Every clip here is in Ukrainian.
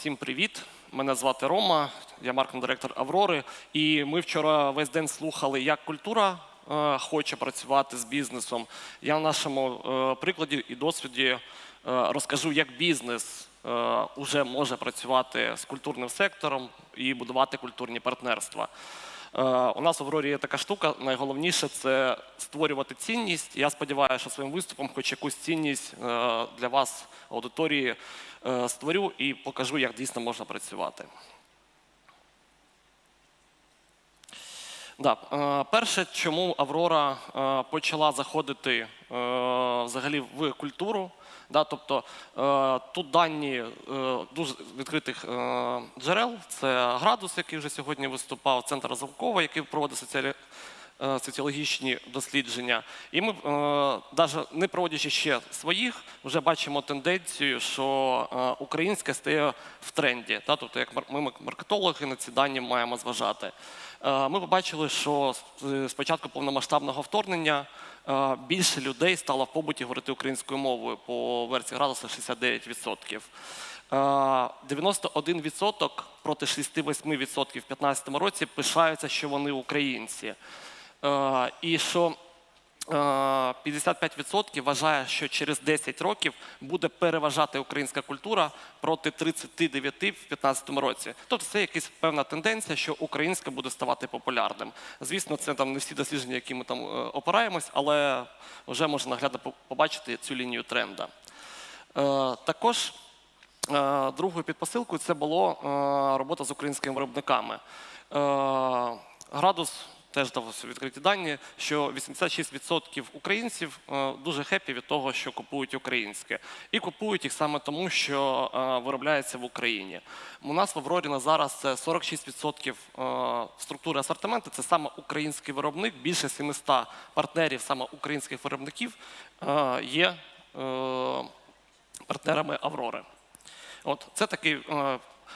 Е, Всім привіт! Мене звати Рома, я маркетинг директор Аврори. І ми вчора весь день слухали, як культура е, хоче працювати з бізнесом. Я на нашому е, прикладі і досвіді е, розкажу, як бізнес вже може працювати з культурним сектором і будувати культурні партнерства. Е, У нас в Аврорі є така штука. Найголовніше це створювати цінність. Я сподіваюся, що своїм виступом хоч якусь цінність е, для вас, аудиторії, е, створю і покажу, як дійсно можна працювати. Да. Перше, чому Аврора почала заходити взагалі в культуру. Да, тобто е, тут дані е, дуже відкритих е, джерел. Це градус, який вже сьогодні виступав, центр Разумкова, який проводить соціалі, соціологічні дослідження. І ми, навіть не проводячи ще своїх, вже бачимо тенденцію, що українське стає в тренді. Да? Тобто, як ми маркетологи на ці дані маємо зважати. Ми побачили, що з- з початку повномасштабного вторгнення більше людей стало в побуті говорити українською мовою по версії градуса 69%. Е, 91% проти 68% в 2015 році пишаються, що вони українці. Е, І що е, 55% вважає, що через 10 років буде переважати українська культура проти 39 в 2015 році. Тобто це якась певна тенденція, що українська буде ставати популярним. Звісно, це там не всі дослідження, які ми там е, опираємось, але вже можна наглядно побачити цю лінію тренда. Е, Також е, другою підпосилкою це було е, робота з українськими виробниками. Е, Градус теж дав відкриті дані, що 86% українців е, дуже хепі від того, що купують українське, і купують їх саме тому, що е, виробляється в Україні. У нас в Аврорі на зараз це 46% е, структури асортименту. Це саме український виробник. Більше 700 партнерів, саме українських виробників, є партнерами Аврори. От це такий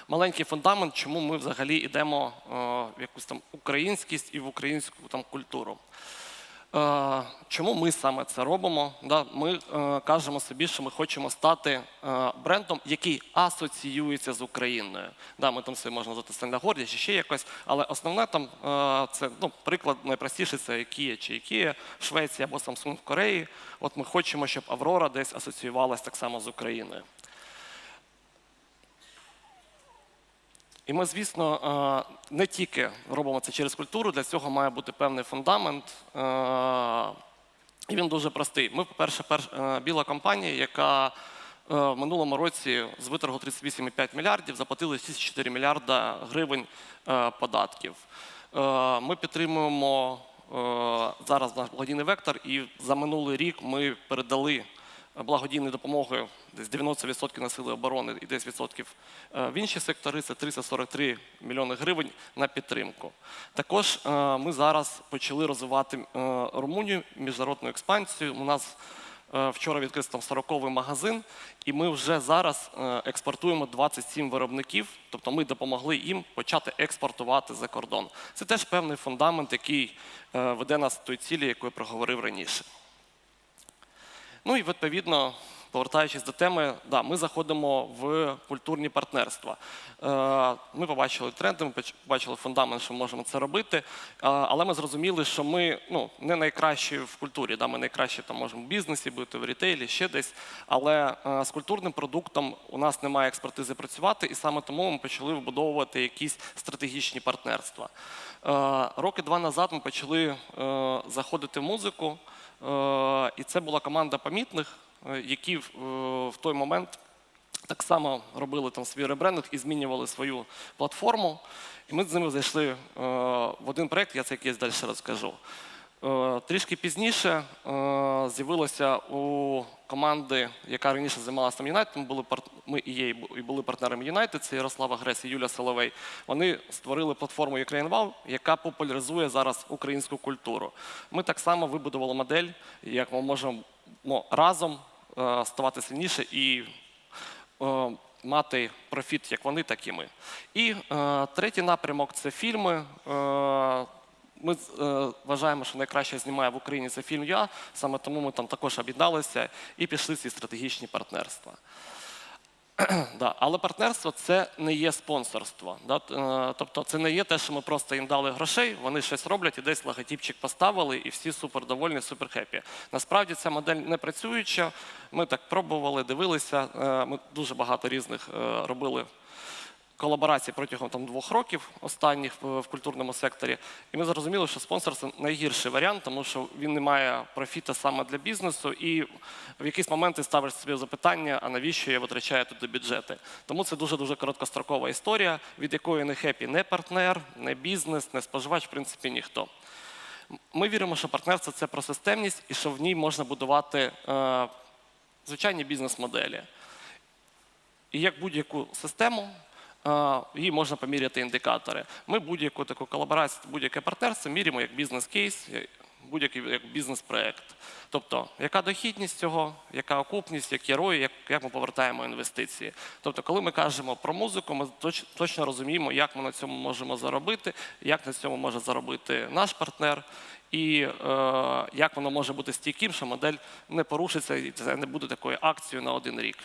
маленький фундамент, чому ми взагалі йдемо е, в якусь там українськість і в українську там культуру. Е, чому ми саме це робимо? Ми е, кажемо собі, що ми хочемо стати брендом, який асоціюється з Україною. Ми там собі можна назвати гордість чи ще якось, але основне там це ну, приклад найпростіший це IKEA чи в Швеції або Samsung в Кореї. От ми хочемо, щоб Аврора десь асоціювалась так само з Україною. І ми, звісно, е, не тільки робимо це через культуру, для цього має бути певний фундамент. е, І він дуже простий. Ми, по-перше, перш- е, біла компанія, яка в минулому році з виторгу 38,5 мільярдів заплатили 64 мільярда гривень податків. Ми підтримуємо зараз наш благодійний вектор, і за минулий рік ми передали благодійною допомогою десь 90% на сили оборони і 10% е, в інші сектори. Це 343 мільйони гривень на підтримку. Також е, ми зараз почали розвивати е, Румунію міжнародну експансію. У нас вчора відкрився там 40-й магазин, і ми вже зараз експортуємо 27 виробників. Тобто ми допомогли їм почати експортувати за кордон. Це теж певний фундамент, який веде нас до тої цілі, яку я проговорив раніше. Ну і відповідно, повертаючись до теми, да, ми заходимо в культурні партнерства. Е, Ми побачили тренди, ми побачили фундамент, що можемо це робити, е, але ми зрозуміли, що ми ну, не найкращі в культурі. Да, ми найкращі там можемо в бізнесі бути, в рітейлі, ще десь. Але е, з культурним продуктом у нас немає експертизи працювати, і саме тому ми почали вибудовувати якісь стратегічні партнерства. Роки два назад ми почали заходити в музику. Е, І це була команда помітних, е, які в е, той момент так само робили там свій ребрендинг і змінювали свою платформу. І ми з ними зайшли в один проєкт, я це якийсь далі розкажу. Е, Трішки пізніше е, з'явилося у команди, яка раніше займалася там Юнайтед, ми були ми і є і були партнерами Юнайтед, це Ярослава Грес і Юля Соловей. Вони створили платформу Ukraine Wow, яка популяризує зараз українську культуру. Ми так само вибудували модель, як ми можемо разом е, ставати сильніше і мати профіт як вони, так і ми. І третій напрямок це фільми. Ми е, вважаємо, що найкраще знімає в Україні це фільм Я. Саме тому ми там також об'єдналися і пішли ці стратегічні партнерства. Да. Але партнерство це не є спонсорство. Да? Е, Тобто це не є те, що ми просто їм дали грошей, вони щось роблять і десь логотипчик поставили, і всі супер довольні, супер хеппі. Насправді ця модель не працююча. Ми так пробували, дивилися. Е, Ми дуже багато різних е, робили колаборацій протягом там, двох років останніх в, культурному секторі. І ми зрозуміли, що спонсор найгірший варіант, тому що він не має профіта саме для бізнесу, і в якісь моменти ставиш собі запитання, а навіщо я витрачаю туди бюджети. Тому це дуже дуже короткострокова історія, від якої не хепі не партнер, не бізнес, не споживач, в принципі, ніхто. Ми віримо, що партнерство це про системність і що в ній можна будувати е, звичайні бізнес-моделі. І як будь-яку систему, е, її можна поміряти індикатори. Ми будь-яку таку колаборацію, будь-яке партнерство міряємо як бізнес-кейс, будь-який як бізнес-проект. Тобто, яка дохідність цього, яка окупність, які рої, як, як ми повертаємо інвестиції. Тобто, коли ми кажемо про музику, ми точ- точно розуміємо, як ми на цьому можемо заробити, як на цьому може заробити наш партнер, і е, як воно може бути стійким, що модель не порушиться і це не буде такою акцією на один рік.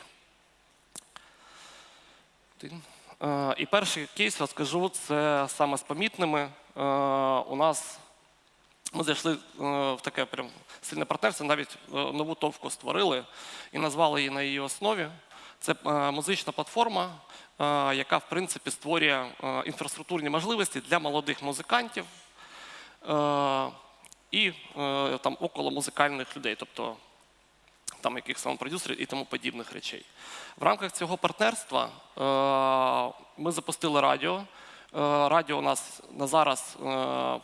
Е, І перший кейс розкажу, це саме з помітними. Е, У нас ми зайшли е, в таке прям сильне партнерство, навіть нову товку створили і назвали її на її основі. Це музична платформа, яка в принципі створює інфраструктурні можливості для молодих музикантів і там около музикальних людей, тобто там яких саунд-продюсерів і тому подібних речей. В рамках цього партнерства е, ми запустили радіо. Е, радіо у нас на зараз е,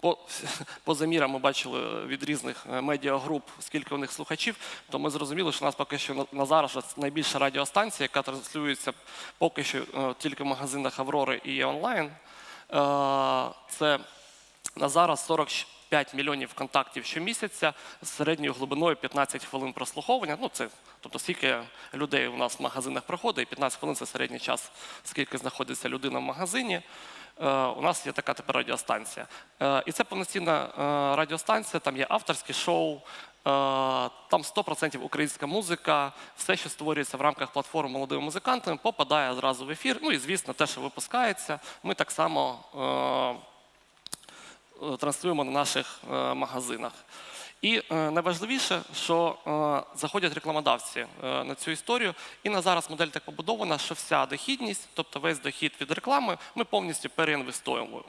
по, по замірам ми бачили від різних медіагруп, скільки у них слухачів, то ми зрозуміли, що у нас поки що на, зараз найбільша радіостанція, яка транслюється поки що тільки в магазинах Аврори і онлайн. Це на зараз 45 мільйонів контактів щомісяця з середньою глибиною 15 хвилин прослуховування. Ну, це, тобто, скільки людей у нас в магазинах проходить, і 15 хвилин це середній час, скільки знаходиться людина в магазині. Е, у нас є така тепер радіостанція. Е, і це повноцінна е, радіостанція, там є авторські шоу, там 100% українська музика, все, що створюється в рамках платформи молодими музикантами, попадає зразу в ефір. Ну і звісно, те, що випускається, ми так само. Е, транслюємо на наших е, магазинах. І е, найважливіше, що заходять рекламодавці на цю історію. І на зараз модель так побудована, що вся дохідність, тобто весь дохід від реклами, ми повністю переінвестуємо.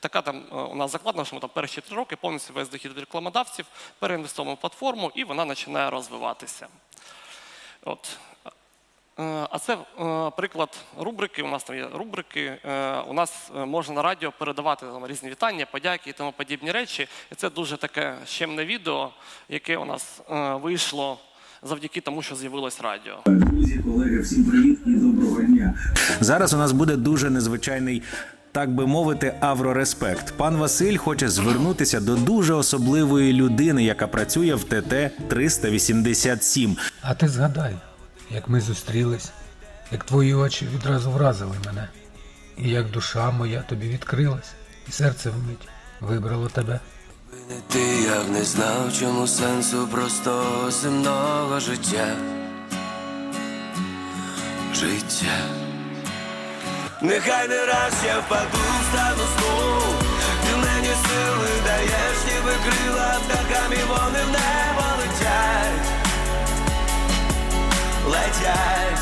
Така там у нас закладена, що ми там перші три роки повністю весь дохід від рекламодавців переінвестуємо в платформу, і вона починає розвиватися. От. Е, А це е, приклад рубрики. У нас там є рубрики. Е, У нас можна на радіо передавати там, різні вітання, подяки і тому подібні речі. І це дуже таке щемне відео, яке у нас вийшло завдяки тому, що з'явилось радіо. Друзі, колеги, всім привіт і доброго дня. Зараз у нас буде дуже незвичайний. Так би мовити, аврореспект. Пан Василь хоче звернутися до дуже особливої людини, яка працює в ТТ 387. А ти згадай, як ми зустрілись, як твої очі відразу вразили мене, і як душа моя тобі відкрилась, і серце вмить вибрало тебе. Не ти, я б не знав, чому сенсу простого земного життя. Життя. Нехай не раз я впаду, встану знов. Ти мені сили даєш, ніби крила птахами вони в небо летять. Летять.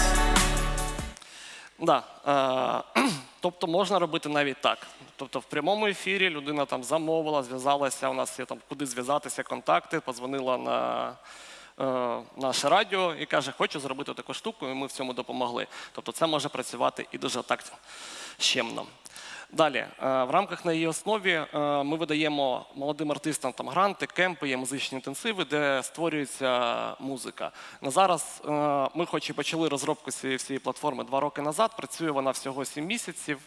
Да, тобто можна робити навіть так. Тобто в прямому ефірі людина там замовила, зв'язалася, у нас є там куди зв'язатися, контакти, подзвонила на е, наше радіо і каже, хочу зробити таку штуку, і ми в цьому допомогли. Тобто це може працювати і дуже так щемно. Далі, е, в рамках на її основі е, ми видаємо молодим артистам там гранти, кемпи, є музичні інтенсиви, де створюється музика. На зараз е, ми, хоч і почали розробку цієї всієї платформи два роки назад, працює вона всього 7 місяців.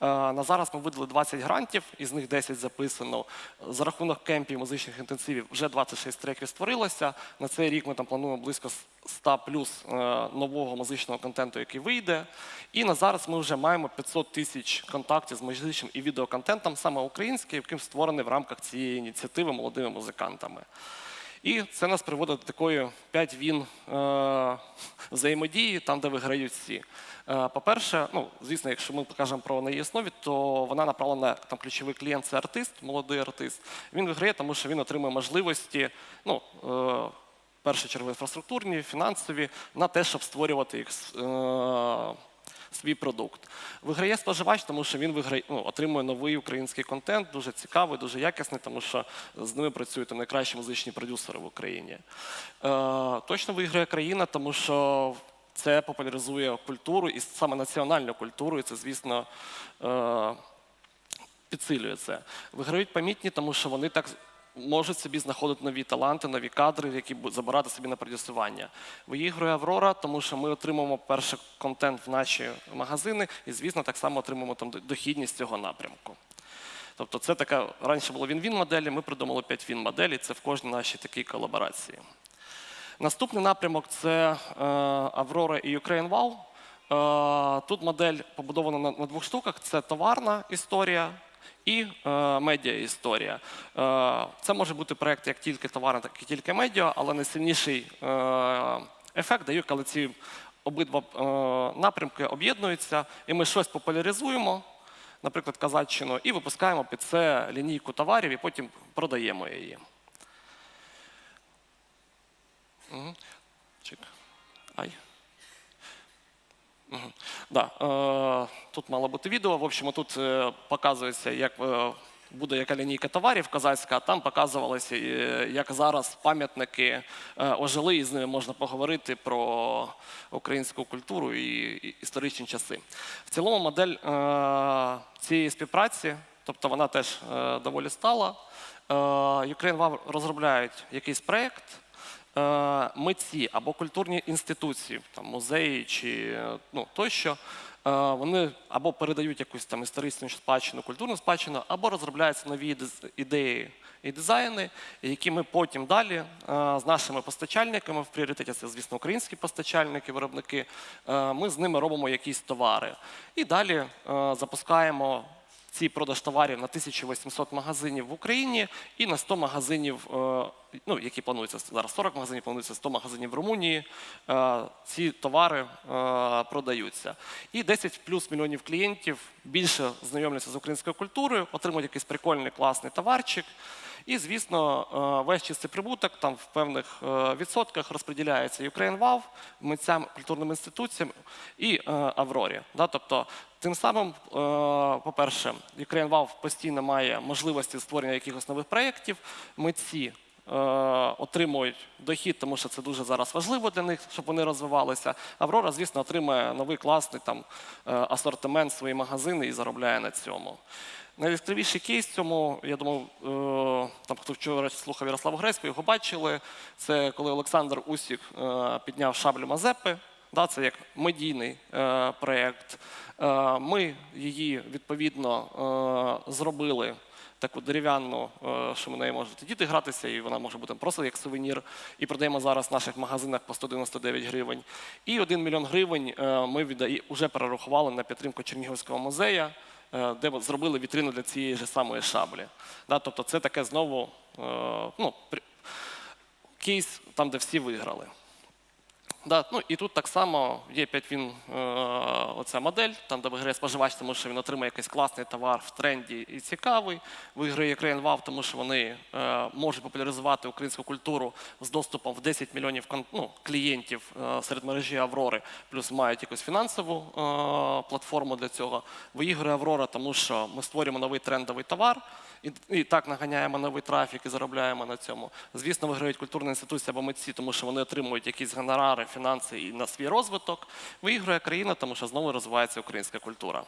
На зараз ми видали 20 грантів, із них 10 записано. За рахунок кемпів музичних інтенсивів вже 26 треків створилося. На цей рік ми там плануємо близько 100 плюс нового музичного контенту, який вийде. І на зараз ми вже маємо 500 тисяч контактів з музичним і відеоконтентом, саме українським, яким створений в рамках цієї ініціативи молодими музикантами. І це нас приводить до такої 5 він е, взаємодії, там, де виграють всі. Е, По-перше, ну, звісно, якщо ми покажемо про на її основі, то вона направлена там ключовий клієнт це артист, молодий артист. Він виграє, тому що він отримує можливості. Ну, е, першу чергу інфраструктурні, фінансові, на те, щоб створювати їх е, свій продукт. Виграє споживач, тому що він виграє, ну, отримує новий український контент, дуже цікавий, дуже якісний, тому що з ними працюють найкращі музичні продюсери в Україні. Е, точно виграє країна, тому що це популяризує культуру і саме національну культуру, і це, звісно, е, підсилює це. Виграють помітні, тому що вони так можуть собі знаходити нові таланти, нові кадри, які забирати собі на продюсування. Виігрує Аврора, тому що ми отримуємо перший контент в наші магазини, і, звісно, так само отримуємо там дохідність цього напрямку. Тобто, це така раніше було він-він моделі, ми придумали 5 він моделі, це в кожній нашій такій колаборації. Наступний напрямок це е, Аврора і Ukraine Wow. Е, тут модель побудована на, на двох штуках: це товарна історія і е, медіа історія. Е, це може бути проєкт як тільки товарна, так і тільки медіа, але найсильніший е, ефект дає, коли ці обидва е, напрямки об'єднуються, і ми щось популяризуємо, наприклад, казаччину, і випускаємо під це лінійку товарів, і потім продаємо її. Мгм. Чик. Ай. Да, е, тут мало бути відео. В общем, тут е, показується, як е, буде яка лінійка товарів казацька, а там показувалося, як зараз пам'ятники ожили, і з ними можна поговорити про українську культуру і, історичні часи. В цілому модель цієї співпраці, тобто вона теж доволі стала. Ukraine розробляють якийсь проєкт митці або культурні інституції, там музеї чи е, ну, тощо, е, вони або передають якусь там історичну спадщину, культурну спадщину, або розробляються нові ідеї і дизайни, які ми потім далі е, з нашими постачальниками, в пріоритеті це, звісно, українські постачальники, виробники, е, ми з ними робимо якісь товари. І далі е, запускаємо ці продаж товарів на 1800 магазинів в Україні і на 100 магазинів, е, ну, які плануються зараз 40 магазинів, планується 100 магазинів в Румунії. Е, Ці товари е, продаються. І 10 плюс мільйонів клієнтів більше знайомляться з українською культурою, отримують якийсь прикольний класний товарчик. І, звісно, весь чистий прибуток там в певних відсотках розподіляється Ukraine Wow, митцям, культурним інституціям і Аврорі. Тобто, тим самим, е, по-перше, Ukraine постійно має можливості створення якихось нових проєктів. Митці е, отримують дохід, тому що це дуже зараз важливо для них, щоб вони розвивалися. Аврора, звісно, отримує новий класний там е, асортимент, свої магазини і заробляє на цьому. Найяскравіший кейс цьому, я думаю, там хто вчора слухав Ярослава Грецького, його бачили. Це коли Олександр Усік підняв шаблю Мазепи. Да, це як медійний е, проєкт. Е, ми її відповідно е, зробили таку дерев'яну, е, що ми нею можуть діти гратися, і вона може бути просто як сувенір. І продаємо зараз в наших магазинах по 199 гривень. І 1 мільйон гривень е, ми вже перерахували на підтримку Чернігівського музею, е, де зробили вітрину для цієї ж самої шаблі. Тобто це таке знову ну, кейс там, де всі виграли. Да, ну і тут так само є 5 він е, оця модель, там де виграє споживач, тому що він отримає якийсь класний товар в тренді і цікавий. Виграє Ukraine Wow, тому що вони е, можуть популяризувати українську культуру з доступом в 10 мільйонів ну, клієнтів е, серед мережі Аврори, плюс мають якусь фінансову е, платформу для цього. Виіграє Аврора, тому що ми створюємо новий трендовий товар. І, і так наганяємо новий трафік і заробляємо на цьому. Звісно, виграють культурні інституції або митці, тому що вони отримують якісь гонорари, фінанси і на свій розвиток. Виграє країна, тому що знову розвивається українська культура.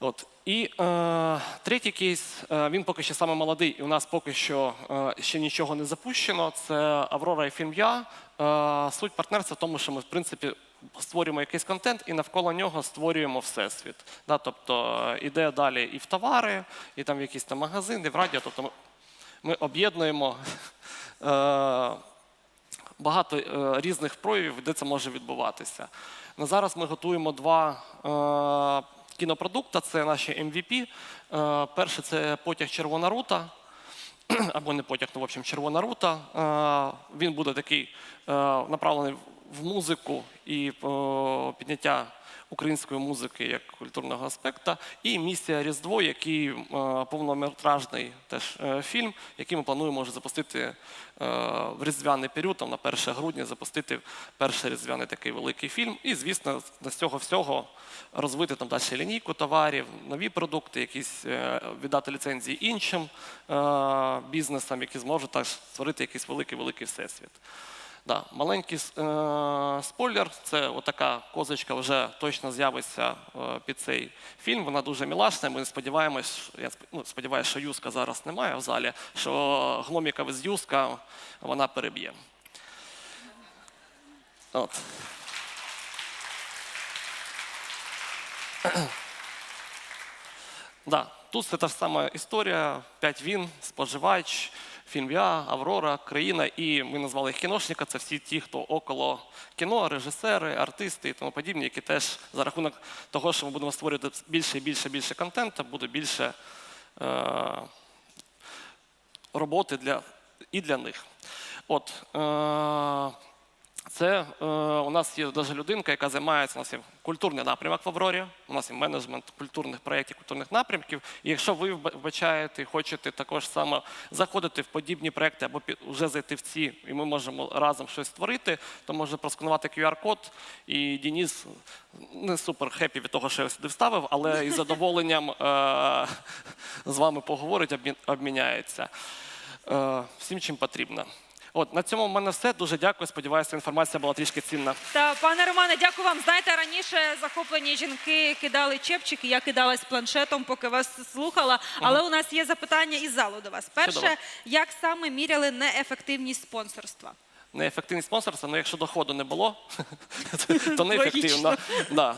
От. І е, третій кейс, е, він поки що саме молодий, і у нас поки що е, ще нічого не запущено. Це Аврора і Фім'я. Е, суть партнерства в тому, що ми, в принципі, створюємо якийсь контент і навколо нього створюємо всесвіт. Да, тобто е, іде далі і в товари, і там в якісь там магазини, в радіо. Тобто ми, об'єднуємо. Е, багато е, різних проявів, де це може відбуватися. На зараз ми готуємо два кінопродукти. Це наші MVP. Е, перше це потяг Червона рута. або не потяг, ну, в общем, червона рута. Він буде такий направлений в музику і е, підняття української музики як культурного аспекта. І місія Різдво, який е, повнометражний теж е, фільм, який ми плануємо вже запустити в різдвяний період, там на 1 грудня запустити перший різдвяний такий великий фільм. І, звісно, з цього всього розвити там далі лінійку товарів, нові продукти, якісь віддати ліцензії іншим бізнесам, які зможуть так створити якийсь великий-великий всесвіт. Да, маленький е, спойлер, це отака козочка вже точно з'явиться е, під цей фільм. Вона дуже мілашна. Ми сподіваємось, я ну, сподіваюся, що Юска зараз немає в залі, що гноміка з Юска вона переб'є. От. Да, тут це та ж сама історія. П'ять він, споживач, фільм Я, Аврора, країна, і ми назвали їх кіношника. Це всі ті, хто около кіно, режисери, артисти і тому подібні, які теж за рахунок того, що ми будемо створювати більше і більше більше контенту, буде більше е, роботи для, і для них. От, е, це е, у нас є навіть людинка, яка займається у нас є культурний напрямок в Аврорі. У нас є менеджмент культурних проєктів, культурних напрямків. І якщо ви вбачаєте і хочете також саме заходити в подібні проєкти або вже зайти в ці, і ми можемо разом щось створити, то можна просканувати QR-код. І Дініс не супер хеппі від того, що я сюди вставив, але із задоволенням е, з вами поговорить, обмі- обміняється. Е, всім чим потрібно. От на цьому в мене все. Дуже дякую. Сподіваюся, інформація була трішки цінна. Та пане Романе, дякую вам. Знаєте, раніше захоплені жінки кидали чепчики, я кидалась планшетом, поки вас слухала. Але у нас є запитання із залу до вас. Перше, як саме міряли неефективність спонсорства? Неефективність спонсорства, ну якщо доходу не було, то неефективно. Да.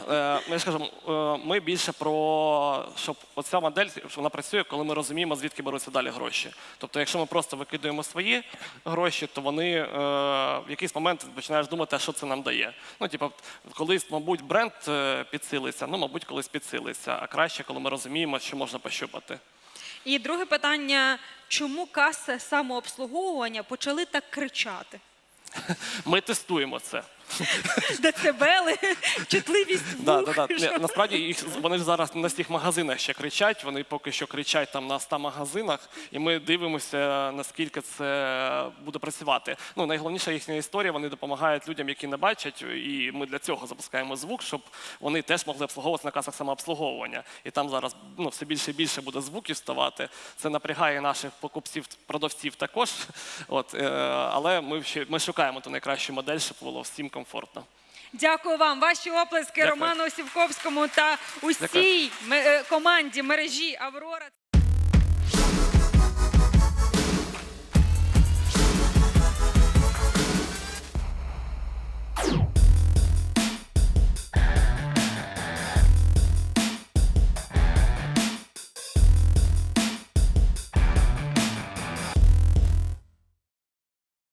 е, ж кажу, е, ми більше про щоб оця модель що вона працює, коли ми розуміємо, звідки беруться далі гроші. Тобто, якщо ми просто викидуємо свої гроші, то вони е, в якийсь момент починаєш думати, що це нам дає. Ну, типу, колись, мабуть, бренд підсилиться, ну, мабуть, колись підсилиться. А краще, коли ми розуміємо, що можна пощупати. І друге питання: чому каси самообслуговування почали так кричати? Ми тестуємо це. Децибели, чутливість Да, вух. да, да. Ні, насправді їх вони ж зараз не на всіх магазинах ще кричать. Вони поки що кричать там на 100 магазинах, і ми дивимося, наскільки це буде працювати. Ну найголовніша їхня історія. Вони допомагають людям, які не бачать, і ми для цього запускаємо звук, щоб вони теж могли обслуговуватися на касах самообслуговування. І там зараз ну все більше і більше буде звуків ставати. Це напрягає наших покупців, продавців також. От е, але ми ще ми шукаємо ту найкращу модель, щоб було всім комфортно. Дякую вам. Ваші оплески Дякую. Роману Сівковському та усій ме- е, команді мережі Аврора.